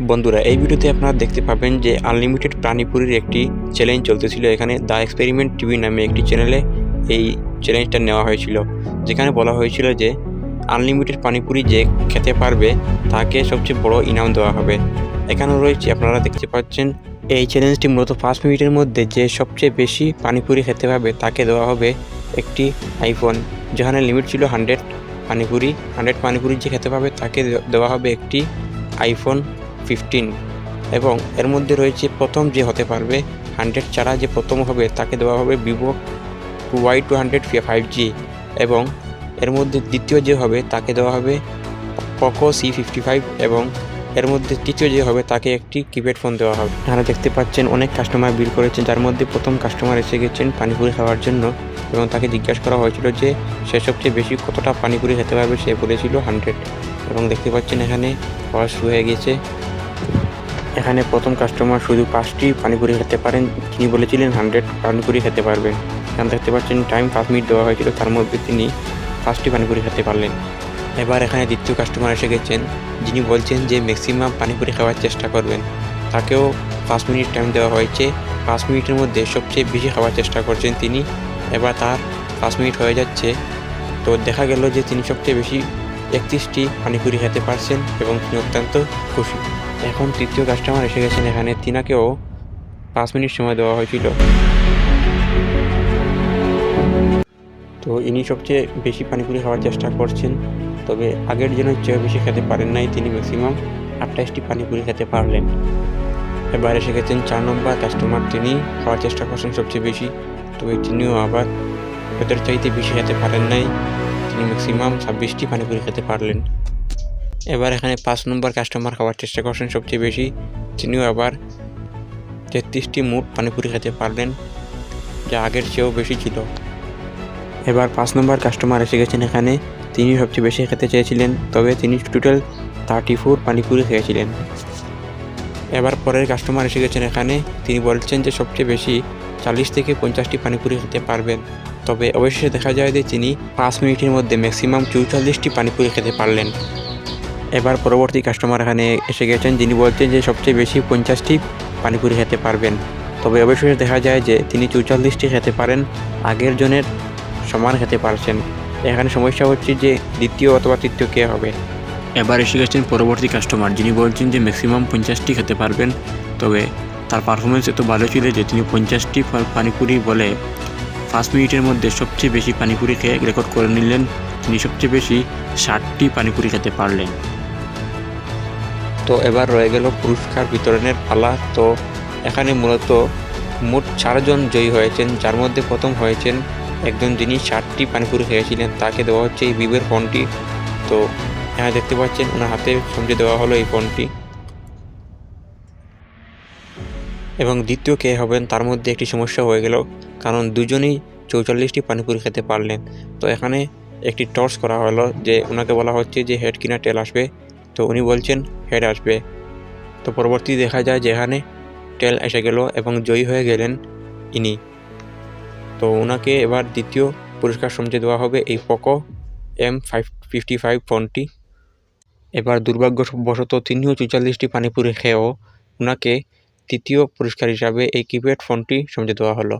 বন্ধুরা, এই ভিডিওতে আপনারা দেখতে পাবেন যে আনলিমিটেড প্রাণীপুরীর একটি চ্যালেঞ্জ চলতেছিল। এখানে দ্য এক্সপেরিমেন্ট টিভি নামে একটি চ্যানেলে এই চ্যালেঞ্জটা নেওয়া হয়েছিল। যেখানে বলা হয়েছিল যে আনলিমিটেড পানিপুরি যে খেতে পারবে, তাকে সবচেয়ে বড় ইনাম দেওয়া হবে। এখানেও রয়েছে, আপনারা দেখতে পাচ্ছেন, এই চ্যালেঞ্জটি মূলত পাঁচ মিনিটের মধ্যে যে সবচেয়ে বেশি পানিপুরি খেতে পারবে, তাকে দেওয়া হবে একটি আইফোন যেখানে লিমিট ছিল হান্ড্রেড পানিপুরি হান্ড্রেড পানিপুরি যে খেতে পাবে তাকে দেওয়া হবে একটি আইফোন ফিফটিন। এবং এর মধ্যে রয়েছে প্রথম যে হতে পারবে, হান্ড্রেড ছাড়া যে প্রথম হবে, তাকে দেওয়া হবে Vivo Y two hundred five G. এবং এর মধ্যে দ্বিতীয় যে হবে, তাকে দেওয়া হবে পোকো সি ফিফটি ফাইভ এবং এর মধ্যে তৃতীয় যে হবে, তাকে একটি কিপ্যাড ফোন দেওয়া হবে। আপনারা দেখতে পাচ্ছেন অনেক কাস্টমার বিল করেছেন যার মধ্যে প্রথম কাস্টমার এসে গেছেন পানিপুরি খাওয়ার জন্য এবং তাকে জিজ্ঞাসা করা হয়েছিল যে, সে সবচেয়ে বেশি কতটা পানিপুরি খেতে পারবে? সে বলেছিল হান্ড্রেড। এবং দেখতে পাচ্ছেন এখানে শুরু হয়ে গেছে। এখানে প্রথম কাস্টমার শুধু পাঁচটি পানিপুরি খেতে পারেন। তিনি বলেছিলেন, হান্ড্রেড পানিপুরি খেতে পারবেন এখানে দেখতে পাচ্ছেন টাইম পাঁচ মিনিট দেওয়া হয়েছিল। তার মধ্যে তিনি পাঁচটি পানিপুরি খেতে পারলেন। এবার এখানে দ্বিতীয় কাস্টমার এসে গেছেন। যিনি বলছেন যে ম্যাক্সিমাম পানিপুরি খাওয়ার চেষ্টা করবেন। তাকেও পাঁচ মিনিট টাইম দেওয়া হয়েছে। পাঁচ মিনিটের মধ্যে সবচেয়ে বেশি খাওয়ার চেষ্টা করছেন তিনি। এবার তার পাঁচ মিনিট হয়ে যাচ্ছে। তো দেখা গেল যে, তিনি সবচেয়ে বেশি একত্রিশটি পানিপুরি খেতে পারছেন এবং তিনি অত্যন্ত খুশি। এখন তৃতীয় কাস্টমার এসে গেছেন এখানে। তিনাকেও পাঁচ মিনিট সময় দেওয়া হয়েছিল। তো ইনি সবচেয়ে বেশি পানিপুরি খাওয়ার চেষ্টা করছেন। তবে আগের জনের চেয়ে বেশি খেতে পারেন নাই। তিনি ম্যাক্সিমাম আটটাইশটি পানিপুরি খেতে পারলেন। এবার এসে গেছেন চার নম্বর কাস্টমার তিনি খাওয়ার চেষ্টা করছেন সবচেয়ে বেশি। তবে তিনিও আবার ওদের চাইতে বেশি খেতে পারেন নাই। তিনি ম্যাক্সিমাম ছাব্বিশটি পানিপুরি খেতে পারলেন। এবার এখানে পাঁচ নম্বর কাস্টমার খাওয়ার চেষ্টা করছেন সবচেয়ে বেশি, তিনিও আবার তেত্রিশটি মুঠ পানিপুরি খেতে পারলেন, যা আগের চেয়েও বেশি ছিল। এবার পাঁচ নম্বর কাস্টমার এসে গেছেন এখানে তিনি সবচেয়ে বেশি খেতে চেয়েছিলেন, তবে তিনি টোটাল থার্টি ফোর পানিপুরি খেয়েছিলেন। এবার পরের কাস্টমার এসে গেছেন এখানে, তিনি বলছেন যে সবচেয়ে বেশি চাল্লিশ থেকে পঞ্চাশটি পানিপুরি খেতে পারবেন। তবে অবশেষে দেখা যায় যে তিনি পাঁচ মিনিটের মধ্যে ম্যাক্সিমাম চৌচল্লিশটি পানিপুরি খেতে পারলেন। এবার পরবর্তী কাস্টমার এখানে এসে গেছেন, যিনি বলছেন যে সবচেয়ে বেশি পঞ্চাশটি পানিপুরি খেতে পারবেন। তবে অবশেষে দেখা যায় যে তিনি চৌচল্লিশটি খেতে পারেন, আগের জনের সমান খেতে পারছেন। এখানে সমস্যা হচ্ছে যে দ্বিতীয় অথবা তৃতীয় কে হবে। এবার এসে গেছেন পরবর্তী কাস্টমার যিনি বলছেন যে ম্যাক্সিমাম পঞ্চাশটি খেতে পারবেন। তবে তার পারফরমেন্স এত ভালো ছিল যে তিনি পঞ্চাশটি পানিপুরি বলে পাঁচ মিনিটের মধ্যে সবচেয়ে বেশি পানিপুরি খেয়ে রেকর্ড করে নিলেন। তিনি সবচেয়ে বেশি ষাটটি পানিপুরি খেতে পারলেন। তো এবার রয়ে গেল পুরস্কার বিতরণের পালা। তো এখানে মূলত মোট চারজন জয়ী হয়েছেন, যার মধ্যে প্রথম হয়েছেন একজন যিনি ষাটটি পানিপুরি খেয়েছিলেন, তাকে দেওয়া হচ্ছে এই বিবের ফোনটি। তো এখানে দেখতে পাচ্ছেন, ওনার হাতে সমঝে দেওয়া হলো এই ফোনটি। এবং দ্বিতীয় কে হবেন, তার মধ্যে একটি সমস্যা হয়ে গেল। কারণ দুজনেই চৌচল্লিশটি পানিপুরি খেতে পারলেন। তো এখানে একটি টর্চ করা হলো যে ওনাকে বলা হচ্ছে যে হেড কিনা টেল আসবে। তো উনি বলছেন হেড আসবে। তো পরবর্তী দেখা যায় যে এখানে টেল এসে গেল এবং জয়ী হয়ে গেলেন ইনি। তো ওনাকে এবার দ্বিতীয় পুরস্কার সমঝে দেওয়া হবে এই Poco M five fifty five ফোনটি। এবার দুর্ভাগ্যবশত তিনিও চুয়াল্লিশটি পানিপুরি খেয়েও ওনাকে তৃতীয় পুরস্কার হিসাবে এই কিপ্যাড ফোনটি সমঝে দেওয়া হলো।